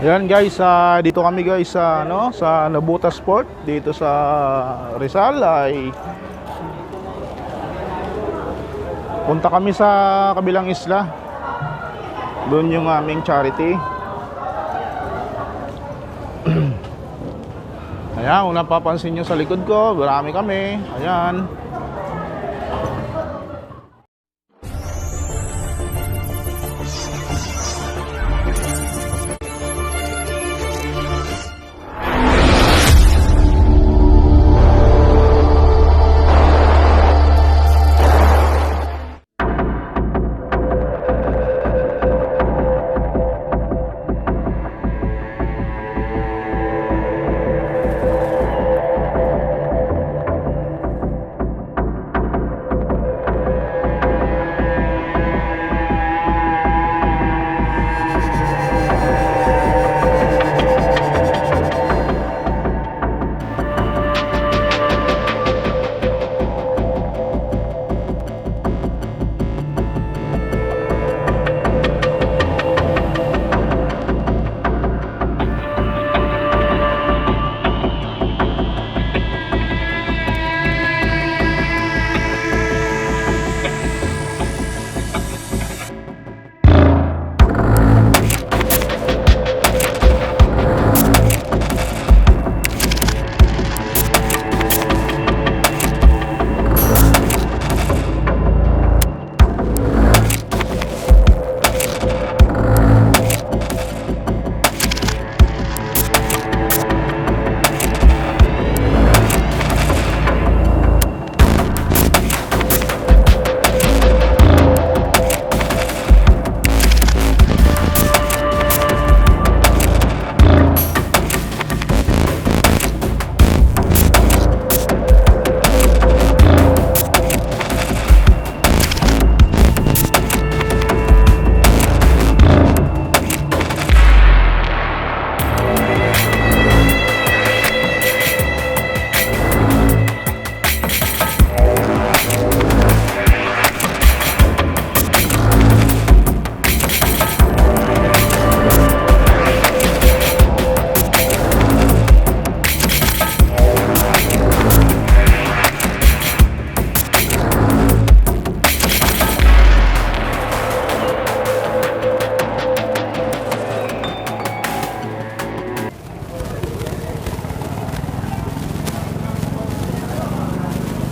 Yan guys, ah, dito kami guys sa ano sa Nabuta Sport dito sa Rizal ay punta kami sa kabilang isla. Doon yung aming charity. Ayan, kung napapansin nyo sa likod ko, marami kami. Ayan.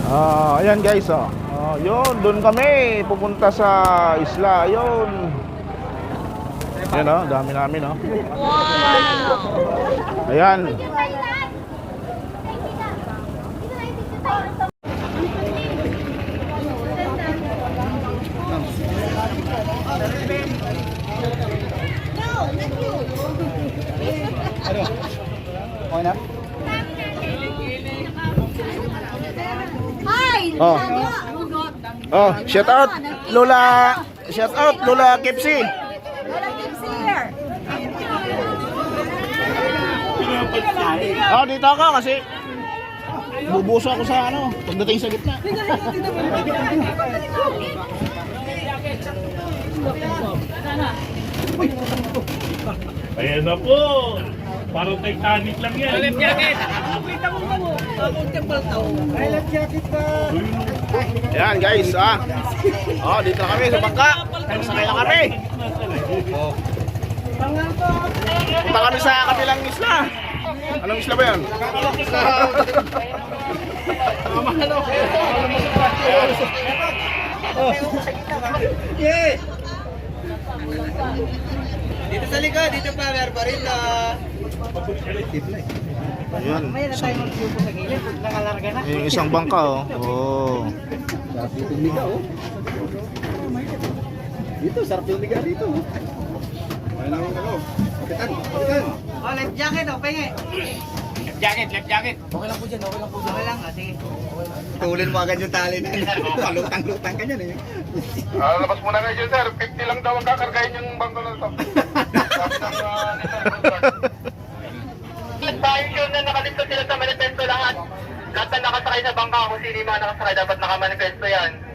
Ah, ayan guys, oh. Oh, yun, doon kami pupunta sa isla. Yun. Ayan oh, dami namin oh. Ayan. Oh. Oh, shout out Lola. Shout out Lola Kipsi. Lola Tips here! Oh, dito ako kasi bubuso ako sa ano, pagdating sa gitna. Ayan na po. Parang Titanic lang yan. Alam jacket. Ayan guys, ah. Oh, dito na kami sa bangka. Sakay na kami. Oh. Punta kami sa kabilang isla. Anong isla ba yan? Dito sa likod, dito pa, meron pa rin na... Ayun. Nakalarga na. Yung isang bangka oh. Oh. Sarap yung liga, oh. Dito, sarap yung liga dito. May naman ako. Kapitan, kapitan. Oh, life jacket, oh, penge. Life jacket, life jacket. Okay lang po dyan, okay lang po dyan. Okay lang, ah, sige. Tulin mo agad yung tali na. Palutang-lutang ka dyan, eh. Ah, labas muna kayo sir. 50 lang daw ang kakargahin yung bangko na to. Sabi ng, ah, Tayo yun na nakalista sila sa manifesto lahat. Lahat na nakasakay sa bangka, kung sino yung mga nakasakay, dapat nakamanifesto yan.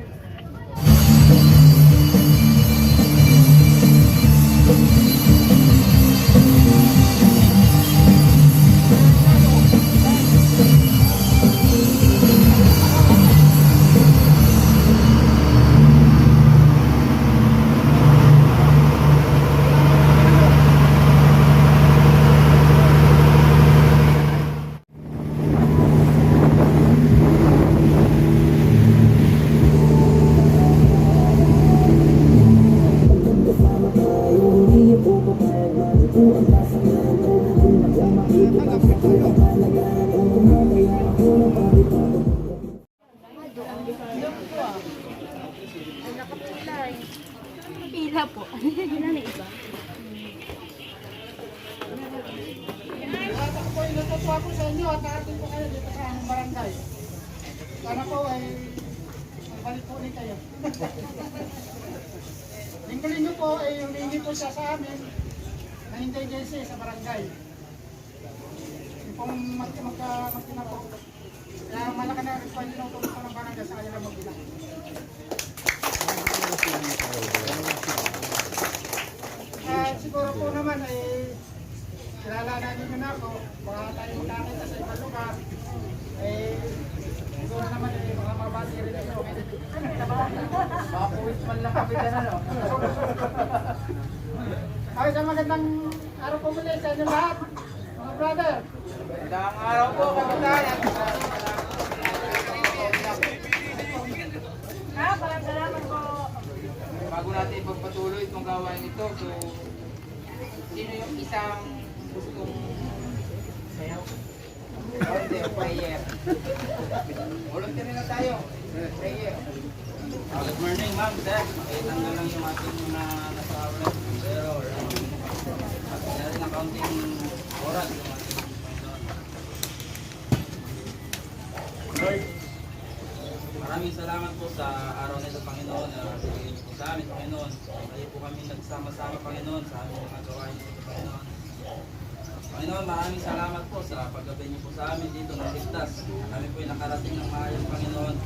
Pila po. Pila na iba. Ako po inutuwa ko sa inyo at narating po kayo dito sa aming barangay. Sana po ay balik po ulit kayo. Linggo-linggo po ay humingi po siya sa amin na indigency sa barangay. Mag magkina po. Kaya malaki na rin po yung tinutulong po ng barangay sa kanilang magbilang. At siguro po naman ay kilala na ninyo na ako, baka tayo magkakita sa ibang lugar. Eh, siguro naman eh, mga mabati rin kayo. Baka puwit man lang kami ka na, no? Ay, sa magandang araw po muli sa inyo lahat, mga brother. Magandang araw po, kapitan. Ah, parang salamat po. bago natin ipagpatuloy itong gawain ito, so sino yung isang gustong sayaw? Volunteer, prayer. Volunteer na tayo. Prayer. Ah, good morning, ma'am, sir. Makitanggal lang yung ating mga nasa outlet. Pero, at meron ng kaunting oras Maraming salamat po sa araw na ito, Panginoon, na niyo po sa amin, Panginoon. Kayo po kami nagsama-sama, Panginoon, sa aming mga gawain dito, Panginoon. Panginoon, maraming salamat po sa paggabay niyo po sa amin dito ng ligtas. Kami po ay nakarating ng maayos, Panginoon.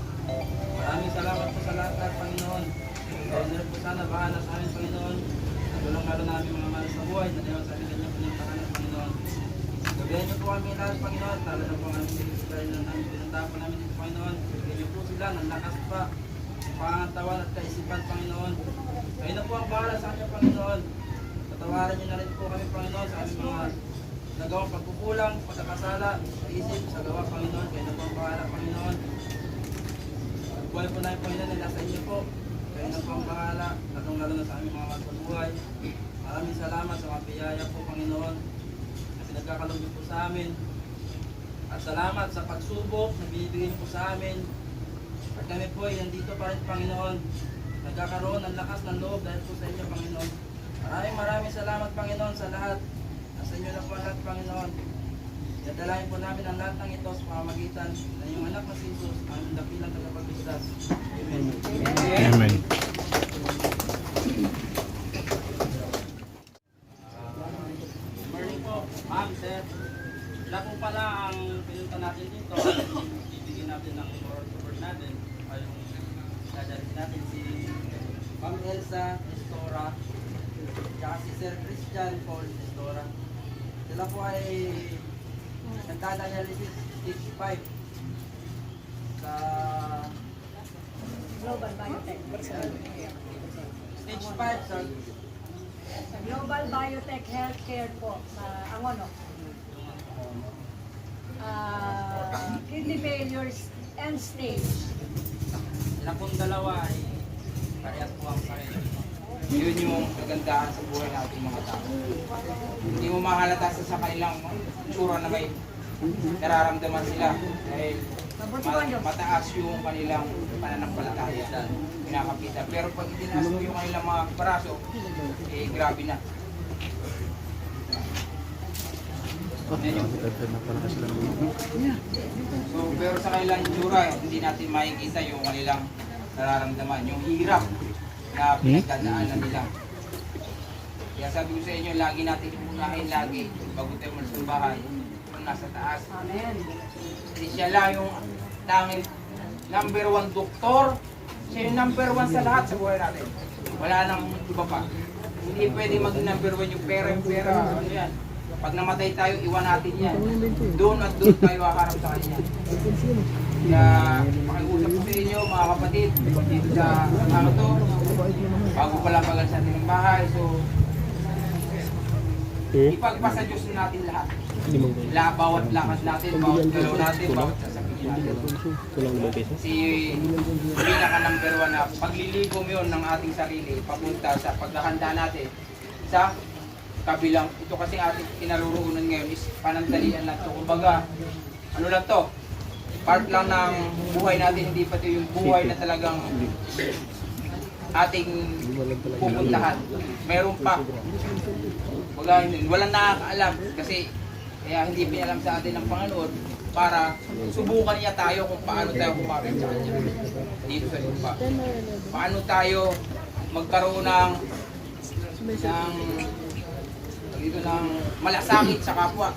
Maraming salamat po sa lahat, Panginoon. Kaya na po sana bahala sa amin, Panginoon. Natulong lalo namin mga mahal sa buhay, na sa amin Gabihan niyo po kami lahat, Panginoon. Tala na po aming sinisipay na namin pinuntapan namin dito, Panginoon. Niyo po sila ng lakas pa, pangatawan at kaisipan, Panginoon. Kayo na po ang bahala sa amin, Panginoon. Patawaran niyo na rin po kami, Panginoon, sa aming mga nagawang pagkukulang, pagkakasala, sa isip, sa gawa, Panginoon. Kayo na po ang bahala, Panginoon. Ang Buhay po namin, Panginoon, ay nasa inyo po. Kayo na po ang bahala, latong lalo na sa aming mga mahal sa buhay. Maraming salamat sa mga biyaya po, Panginoon na pinagkakalog niyo po sa amin. At salamat sa pagsubok na binibigay po sa amin. At kami po ay nandito pa rin, Panginoon. Nagkakaroon ng lakas ng loob dahil po sa inyo, Panginoon. Maraming maraming salamat, Panginoon, sa lahat. Nasa inyo na po lahat, Panginoon. Dadalahin po namin ang lahat ng ito sa pamamagitan ng iyong anak na si Jesus, ang dakilang tagapagligtas. Amen. Amen. Good morning ma'am, sir. Sila po pala ang pinunta natin dito. Bibigyan natin ng moral support natin. Ay yung dadalhin natin si Ma'am Elsa Estora at si Sir Christian Paul Estora. Sila po ay nagdadialysis stage 5 sa Global Biotech. stage 5 sa Global Biotech Healthcare po sa Angono. Ah, kidney failures end stage. sila pong dalawa ay parehas po ang sarili. Yun yung kagandahan sa buhay natin mga tao. Hindi mo mahalata sa, kanilang tsura na may nararamdaman sila dahil ma- mataas yung kanilang pananampalataya pinakapita. Pero pag itinaas mo yung kanilang mga braso, eh grabe na. Yan So, pero sa kanilang itsura, hindi natin makikita yung kanilang nararamdaman, yung hirap na pinagdadaanan nila. Kaya sabi ko sa inyo, lagi natin unahin lagi, bago tayo kung nasa taas. Amen. Kasi siya lang yung tanging number one doktor, siya yung number one sa lahat sa buhay natin. Wala nang iba pa. Hindi pwede maging number one yung pera, yung pera, ano yan. Pag namatay tayo, iwan natin yan. Doon at doon tayo haharap sa kanya. Kaya pakiusap ko sa inyo mga kapatid dito sa ano to bago pala pagal sa ating bahay so ipagpasa Diyos na natin lahat La, bawat lakad natin, bawat galaw natin, bawat sasabihin natin si pinaka number one na paglilikom yun ng ating sarili papunta sa paghahanda natin sa kabilang. Ito kasi ating kinaruroonan ngayon is panandalian lang to. Kumbaga ano lang to? Part lang ng buhay natin hindi pa ito yung buhay na talagang ating pupuntahan. Meron pa. Wala, walang nakakaalam kasi kaya hindi pinalam sa atin ng Panginoon para subukan niya tayo kung paano tayo kumapit sa Kanya dito sa lupa. Paano tayo magkaroon ng ng dito ng malasakit sa kapwa.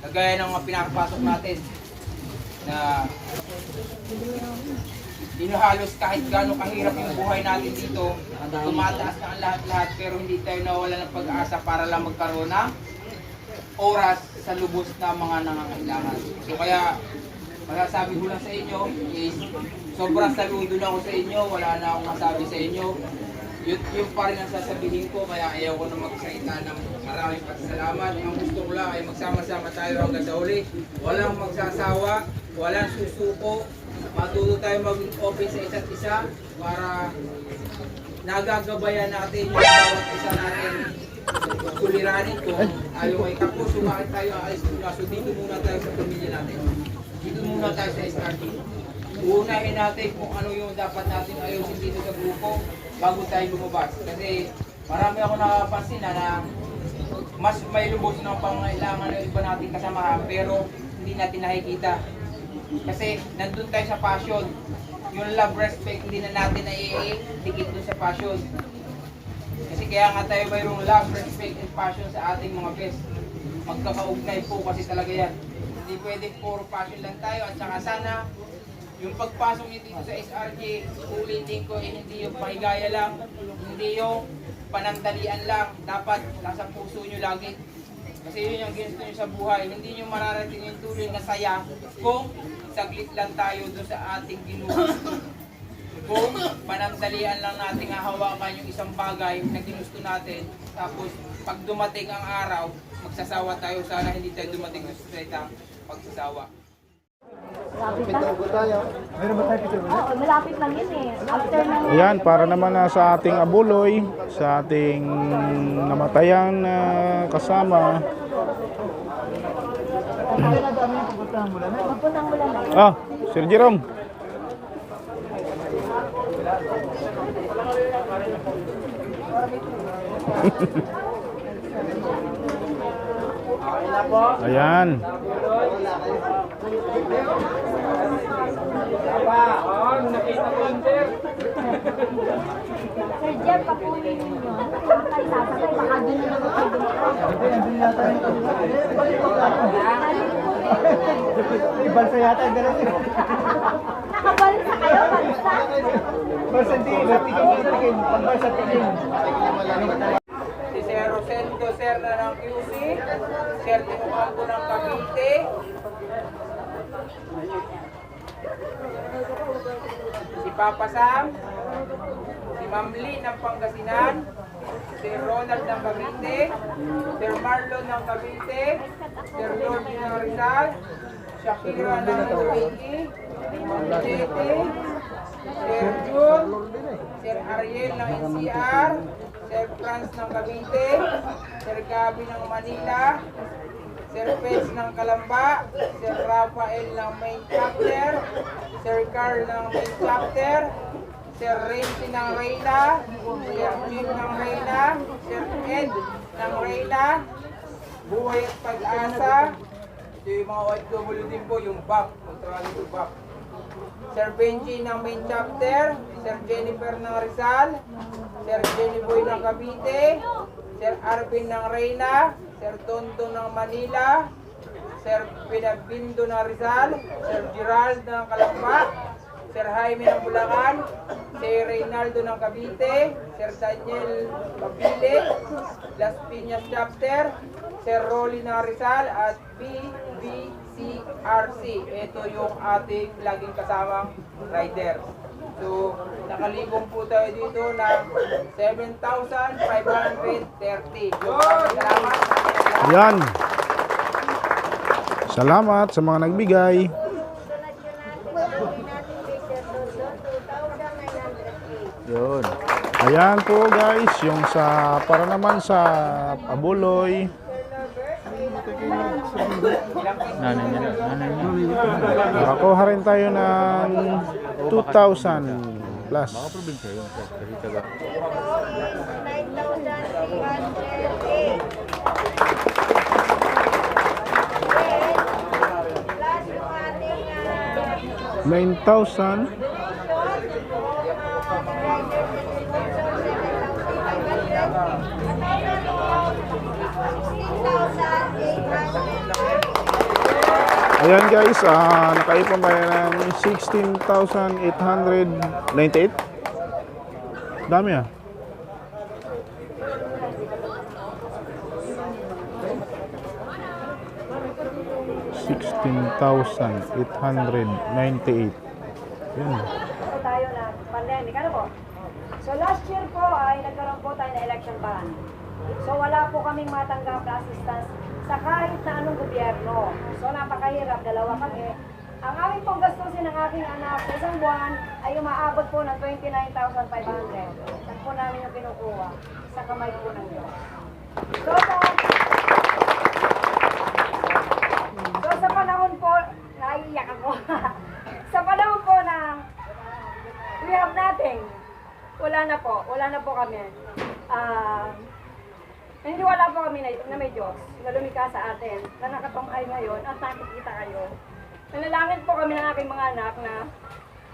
Kagaya ng mga pinapasok natin na Dinuhalos kahit gaano kahirap yung buhay natin dito, tumataas na ang lahat-lahat pero hindi tayo nawala ng pag-asa para lang magkaroon ng oras sa lubos na mga nangangailangan. So kaya masasabi ko lang sa inyo is sobrang saludo na ako sa inyo, wala na akong masabi sa inyo. Yun, yun pa rin ang sasabihin ko, kaya ayaw ko na magsalita ng maraming pasalamat. Ang gusto ko lang ay magsama-sama tayo hanggang sa uli. Walang magsasawa, walang susuko. Matuto tayo maging open sa isa't isa para nagagabayan natin yung bawat isa natin suliranin kung ayaw ay tapos sumakit tayo aalis muna. So dito muna tayo sa pamilya natin. Dito muna tayo sa SRT. Unahin natin kung ano yung dapat natin ayusin dito sa grupo bago tayo lumabas. Kasi marami ako nakapansin na, na mas may lubos ng pangailangan ng iba nating kasamahan pero hindi natin nakikita. Kasi nandun tayo sa passion. Yung love, respect, hindi na natin naiikit dun sa passion. Kaya nga tayo mayroong love, respect, and passion sa ating mga best. Magkakaugnay po kasi talaga yan. Hindi pwedeng puro passion lang tayo at saka sana yung pagpasok niyo dito sa SRJ, ulitin ko, eh, hindi yung pahigaya lang, hindi yung panandalian lang. Dapat nasa puso nyo lagi. Kasi yun yung ginusto nyo sa buhay. Hindi nyo mararating yung tuloy na saya kung saglit lang tayo doon sa ating ginusto. Kung panandalian lang natin hahawakan yung isang bagay na ginusto natin, tapos pag dumating ang araw, magsasawa tayo. Sana hindi tayo dumating sa salita pagsasawa. Malapit lang yun eh. After ng... Ayan, para naman na sa ating abuloy, sa ating namatayang na kasama. Na. Ah, Sir Jerome. Ayan. Sir Jeff, papunin ninyo. Saan kayo sasakay? Baka doon na naman kayo Ibalsa yata yung dalawa. Nakabalsa kayo, balsa. Balsa tingin, tingin, tingin. Pagbalsa tingin. Serna ng QC, Sir Timo Campo ng Cavite, si Papa Sam, si Ma'am Lee ng Pangasinan, si Ronald ng Cavite, Sir Marlon ng Cavite, Sir Lordy ng Rizal, Shakira ng Ma'am Jete, Sir Jun, Sir Ariel ng NCR, Sir Franz ng Cavite, Sir Gabi ng Manila, Sir Pez ng Kalamba, Sir Rafael ng main chapter, Sir Carl ng main chapter, Sir Renzi ng Reyna, Sir Jim ng Reyna, Sir Ed ng Reyna, Buhay at Pag-asa, ito yung mga OFW din po, yung BAP, Contrali to BAP. Sir Benji ng main chapter, Sir Jennifer ng Rizal, Sir Jenny Boy ng Cavite, Sir Arvin ng Reyna, Sir Tonto ng Manila, Sir Pinabindo ng Rizal, Sir Gerald ng Kalamba, Sir Jaime ng Bulacan, Sir Reynaldo ng Cavite, Sir Daniel Mabile, Las Piñas chapter, Sir Rolly ng Rizal at BBCRC. Ito yung ating laging kasamang rider. So, nakalibong po tayo dito ng 7,530. Salamat. Ayan. Salamat sa mga nagbigay. Yun. Ayan po guys, yung sa para naman sa abuloy. Nanay niya, nanay niya. Nakakuha rin tayo ng 2,000 plus. Mga probinsya yun. Kasi taga 9,308. Plus yung Ayan guys, ah nakaipon tayo ng 16,898. Dami ah. Sixteen thousand eight hundred ninety-eight. Po tayo na pandemic. Ano po? So last year po ay nagkaroon po tayo ng election ban. So wala po kaming matanggap na assistance sa kahit na anong gobyerno. So napakahirap, dalawa kami. Ang aming pong gastusin ng aking anak sa isang buwan ay umaabot po ng 29,500. Yan po namin yung kinukuha sa kamay po ng Diyos. So sa, so sa panahon po, naiiyak ako. sa panahon po ng we have nothing. Wala na po. Wala na po kami. Ah, hindi wala po kami na, na may Diyos na lumikha sa atin, na nakatunghay ngayon at nakikita kayo. Nanalangin po kami ng aking mga anak na,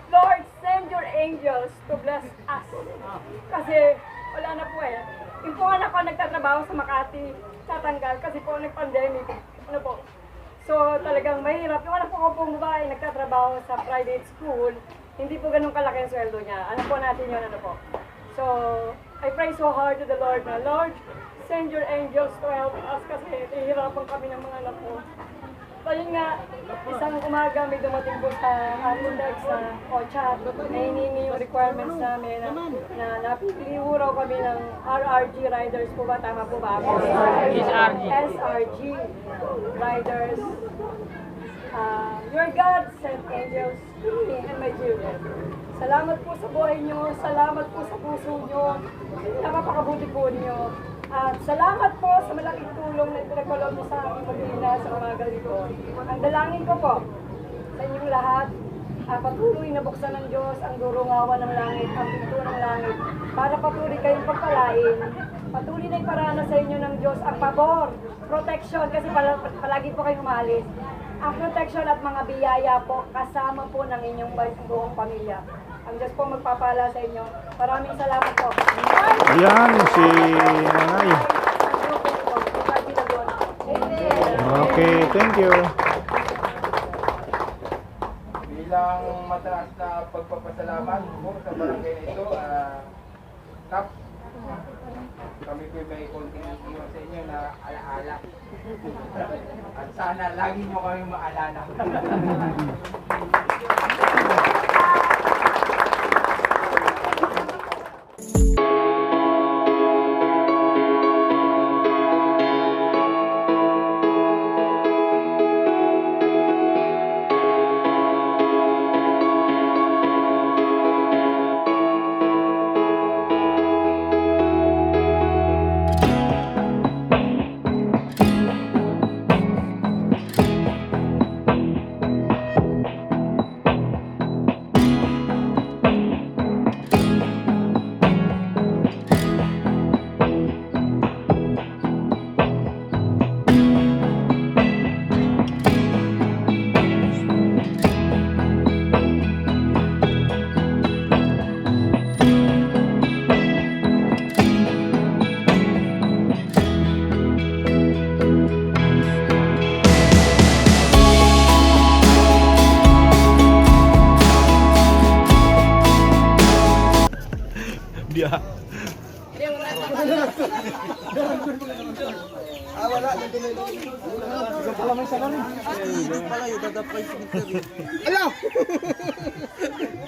Lord, send your angels to bless us. Kasi wala na po eh. Yung po anak ko nagtatrabaho sa Makati, tatanggal kasi po nag-pandemic. Ano po? So talagang mahirap. Yung anak ko ko pong babae nagtatrabaho sa private school, hindi po ganun kalaki ang sweldo niya. Ano po natin yun, ano po. So, I pray so hard to the Lord na, Lord, send your angels to help us kasi nahihirapan kami ng mga anak ko. So yun nga, isang umaga may dumating po sa Amundex sa OCHA na hiningi yung requirements namin na, na napipili po raw kami ng RRG riders po ba? Tama po ba ako? SRG. SRG riders. Uh, your God sent angels to me and my children. Salamat po sa buhay nyo. Salamat po sa puso nyo. Napapakabuti po nyo. At salamat po sa malaking tulong na pinagpaloob mo sa aking pag sa umaga nito. Ang dalangin ko po sa inyong lahat, ah, patuloy na buksan ng Diyos ang durungawan ng langit, ang pinto ng langit, para patuloy kayong pagpalain. Patuloy na iparana sa inyo ng Diyos ang pabor, protection, kasi pala, palagi po kayong umalis. Ang protection at mga biyaya po kasama po ng inyong buong pamilya. Ang Diyos po magpapala sa inyo. Maraming salamat po. Ayan, si Nanay. Okay, thank you. Bilang mataas na pagpapasalamat po sa barangay na ito, ah, Kap, kami po may konting iwan sa inyo na alaala. At sana lagi mo kami maalala.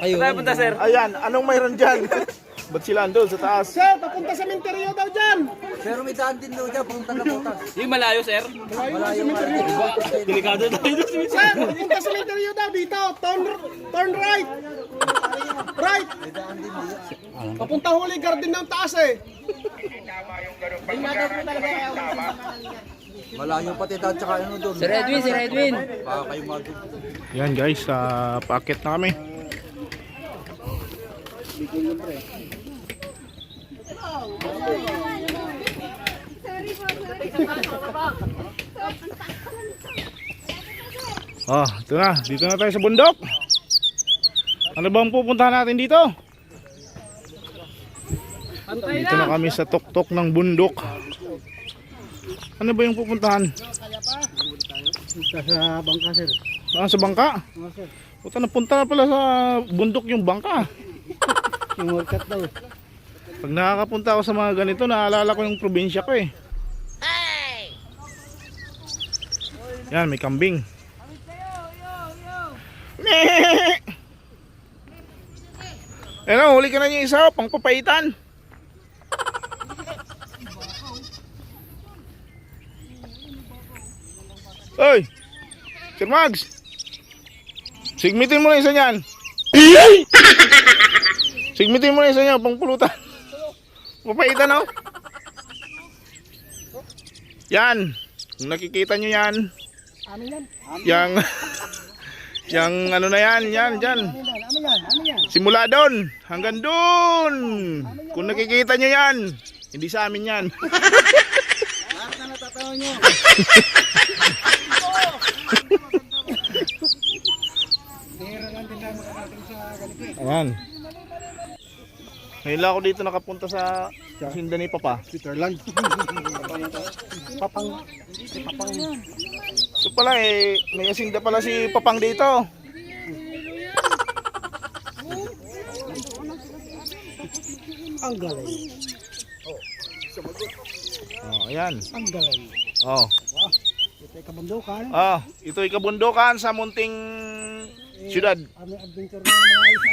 Tayo punta sir. Ayan, anong mayroon dyan? Ba't sila andun sa taas? Sir, papunta sa menteryo daw dyan! Pero may daan din daw dyan, pumunta na butas. Yung malayo sir? Malayo. Delikado tayo. Sir, papunta sa menteryo daw dito! Turn, turn right! Right! Papunta Holy Garden ng taas eh! Malayo pati daan tsaka ano doon. Sir Edwin, Sir Edwin. Baka kayo mag... Yan guys, uh, paakit na kami. Oh, ito na. Dito na tayo sa bundok. Ano bang pupuntahan natin dito? Dito na kami sa tuktok ng bundok. Ano ba yung pupuntahan? Sa bangka, sir. Ah, sa bangka? Puta, napunta na pala sa bundok yung bangka. Yung workout daw. Pag nakakapunta ako sa mga ganito, naalala ko yung probinsya ko eh. Yan, may kambing. Ano, huli ka na yung isa, pang papaitan. Oy! Sir Mags! Sigmitin mo na isa niyan. Sigmitin mo na isa niyan, pang pulutan. Papaitan oh. Yan. Kung nakikita nyo yan. Amin yan. Yang yang ano na yan, yan, yan. Amin yan. Amin yan. Amin yan. Simula doon hanggang doon. Kung nakikita nyo yan, hindi sa amin yan. Lahat na natatawa nyo. Ayan. Ngayon lang ako dito nakapunta sa Hacienda ni Papa. Switzerland. Papang. Papang. So pala eh, may asinda pala si Papang dito. Ang galing. Oh, ayan. Ang galing. Oh. Ito ay kabundukan. Ah, ito'y kabundukan sa munting syudad. Aming adventure ng mga isa